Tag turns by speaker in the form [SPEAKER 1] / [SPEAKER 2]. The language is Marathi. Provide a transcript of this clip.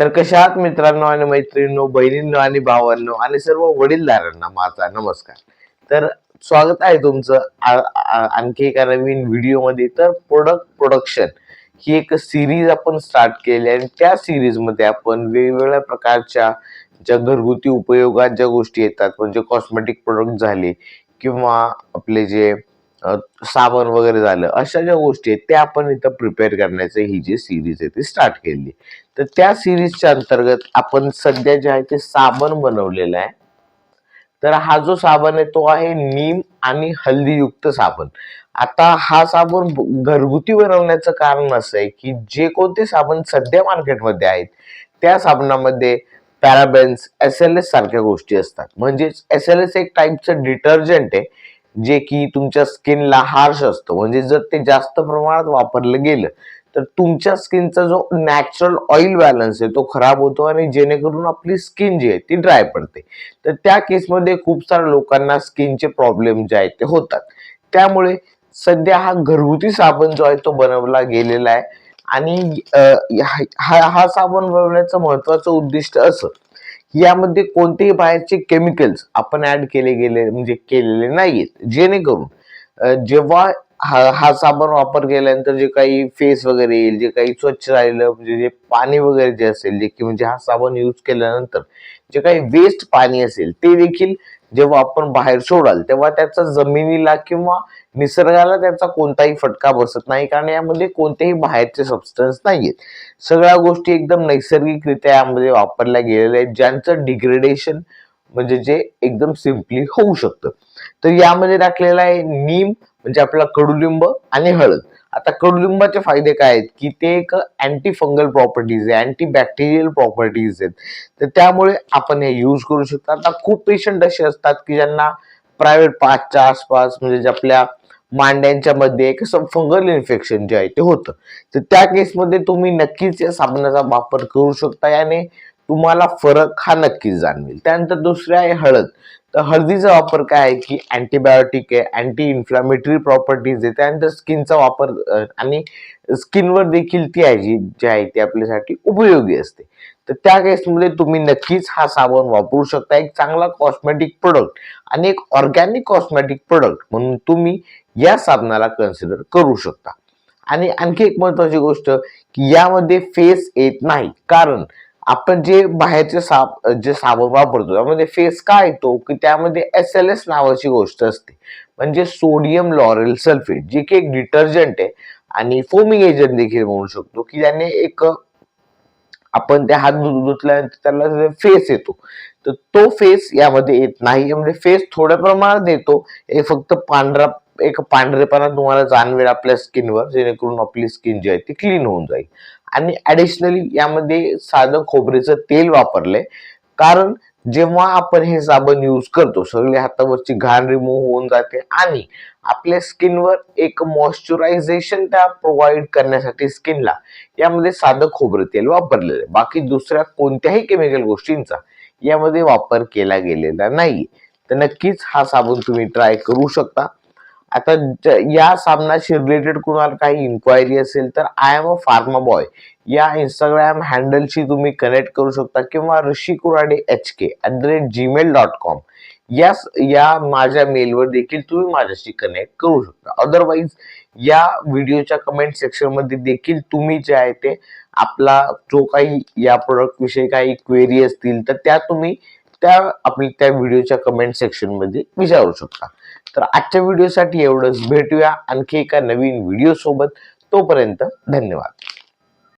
[SPEAKER 1] तर कशा आहात मित्रांनो आणि मैत्रिणींनो बहिणींनो आणि भावांनो आणि सर्व वडीलधारांना माझा नमस्कार. तर स्वागत आहे तुमचं आ- आणखी एका नवीन व्हिडिओमध्ये. तर प्रोडक्ट प्रोडक्शन ही एक सिरीज आपण स्टार्ट केली आणि त्या सिरीजमध्ये आपण वेगवेगळ्या प्रकारच्या ज्या घरगुती उपयोगात ज्या गोष्टी येतात म्हणजे कॉस्मेटिक प्रोडक्ट झाले किंवा आपले जे साबण वगैरे झालं अशा ज्या गोष्टी आहेत त्या आपण इथं प्रिपेअर करण्याचं ही जी सिरीज आहे ती स्टार्ट केली. तर त्या सिरीजच्या अंतर्गत आपण सध्या जे आहे ते साबण बनवलेलं आहे. तर हा जो साबण आहे तो आहे नीम आणि हल्दीयुक्त साबण. आता हा साबण घरगुती बनवण्याचं कारण असं आहे की जे कोणते साबण सध्या मार्केटमध्ये आहेत त्या साबणामध्ये पॅराबेन्स एस एल एस सारख्या गोष्टी असतात. म्हणजेच एस एल एस एक टाईपचं डिटर्जंट आहे. जे की तुमच्या स्किनला हार्श असतं. म्हणजे जर ते जास्त प्रमाणात वापरलं गेलं तर तुमच्या स्किनचा जो नॅचरल ऑइल बॅलन्स आहे तो खराब होतो आणि जेणेकरून आपली स्किन जी आहे ती ड्राय पडते. तर त्या केसमध्ये खूप साऱ्या लोकांना स्किनचे प्रॉब्लेम जे आहेत ते होतात. त्यामुळे सध्या हा घरगुती साबण जो आहे तो बनवला गेलेला आहे. आणि हा हा- साबण बनवण्याचं महत्वाचं उद्दिष्ट असं यामध्ये कोणतेही बाहेरचे केमिकल्स आपण ऍड केले गेले म्हणजे केलेले नाहीयेत. जेणेकरून जेव्हा हा हा साबण वापर केल्यानंतर जे काही फेस वगैरे येईल जे काही स्वच्छ राहिलं म्हणजे जे पाणी वगैरे जे असेल जे की म्हणजे हा साबण यूज केल्यानंतर जे काही वेस्ट पाणी असेल ते देखील जेव्हा आपण बाहेर सोडाल तेव्हा त्याचा जमिनीला किंवा निसर्गाला त्याचा कोणताही फटका बसत नाही कारण यामध्ये कोणतेही बाहेरचे सबस्टन्स नाहीयेत. सगळ्या गोष्टी एकदम नैसर्गिकरित्या यामध्ये वापरल्या गेलेल्या आहेत ज्यांचं डिग्रेडेशन म्हणजे जे एकदम सिम्पली होऊ शकतं. तर यामध्ये टाकलेलं आहे नीम म्हणजे आपला कडुलिंब आणि हळद. आता कडुलिंबाचे फायदे काय आहेत? की ते एक अँटी फंगल प्रॉपर्टीज आहे अँटी बॅक्टेरियल प्रॉपर्टीज आहेत. तर त्यामुळे आपण हे यूज करू शकतो. आता खूप पेशंट असे असतात की ज्यांना प्रायव्हेट पाचच्या आसपास म्हणजे जे आपल्या मांड्यांच्या मध्ये एक फंगल इन्फेक्शन जे आहे ते होतं. तर त्या केसमध्ये तुम्ही नक्कीच या साबणाचा वापर करू शकता. याने तुम्हाला फरक हा नक्कीच जाणवेल. त्यानंतर दुसरे आहे हळद. तर हळदीचा वापर काय आहे की अँटीबायोटिक आहे अँटी इन्फ्लॅमेटरी प्रॉपर्टीज आहे. त्यानंतर स्किनचा वापर आणि स्किनवर देखील ती आहे जी जी आहे ती आपल्यासाठी उपयोगी असते. तर त्या केसमध्ये तुम्ही नक्कीच हा साबण वापरू शकता. एक चांगला कॉस्मेटिक प्रोडक्ट आणि एक ऑर्गॅनिक कॉस्मेटिक प्रोडक्ट म्हणून तुम्ही या साबणाला कन्सिडर करू शकता. आणि आणखी एक महत्वाची गोष्ट की यामध्ये फेस येत नाही. कारण आपण जे बाहेरचे साब जे साबण वापरतो त्यामध्ये फेस काय येतो? की त्यामध्ये एस एल एस नावाची गोष्ट असते. म्हणजे सोडियम लॉरेल सल्फेट जे की एक डिटर्जंट आहे. आणि फोमिंग एजंट देखील म्हणू शकतो की ज्याने एक आपण ते हात धुतल्यानंतर त्याला फेस येतो. तर तो फेस यामध्ये येत नाही. म्हणजे फेस थोड्या प्रमाणात येतो. हे फक्त पांढरा एक पांढरेपणा तुम्हाला जाणवेल आपल्या स्किनवर जेणेकरून आपली स्किन जी आहे ती क्लीन होऊन जाईल. आणि ॲडिशनली यामध्ये साधं खोबरेचं तेल वापरलंय. कारण जेव्हा आपण हे साबण यूज करतो सगळे हातावरची घाण रिमूव्ह होऊन जाते आणि आपल्या स्किनवर एक मॉइश्चरायझेशन त्या प्रोव्हाइड करण्यासाठी स्किनला यामध्ये साधं खोबरं तेल वापरलेलं आहे. बाकी दुसऱ्या कोणत्याही केमिकल गोष्टींचा यामध्ये वापर केला गेलेला नाही तर नक्कीच हा साबण तुम्ही ट्राय करू शकता. आता या सामनाशी रिलेटेड कुणाला काही इन्क्वायरी असेल तर I am a pharma boy या इंस्टाग्राम हँडलशी तुम्ही कनेक्ट करू शकता किंवा Rishi Kurade H K at the rate Gmail dot com या या माझ्या मेलवर देखील तुम्ही माझ्याशी कनेक्ट करू शकता. अदरवाईज या व्हिडिओच्या कमेंट सेक्शनमध्ये देखील तुम्ही जे आहे ते आपला जो काही या प्रोडक्ट विषयी काही क्वेरी असतील तर त्या तुम्ही त्या आपल्या त्या व्हिडिओच्या कमेंट सेक्शनमध्ये विचारू शकता. तर आजच्या व्हिडिओसाठी एवढंच. भेटूया आणखी एका नवीन व्हिडिओ सोबत. तोपर्यंत धन्यवाद.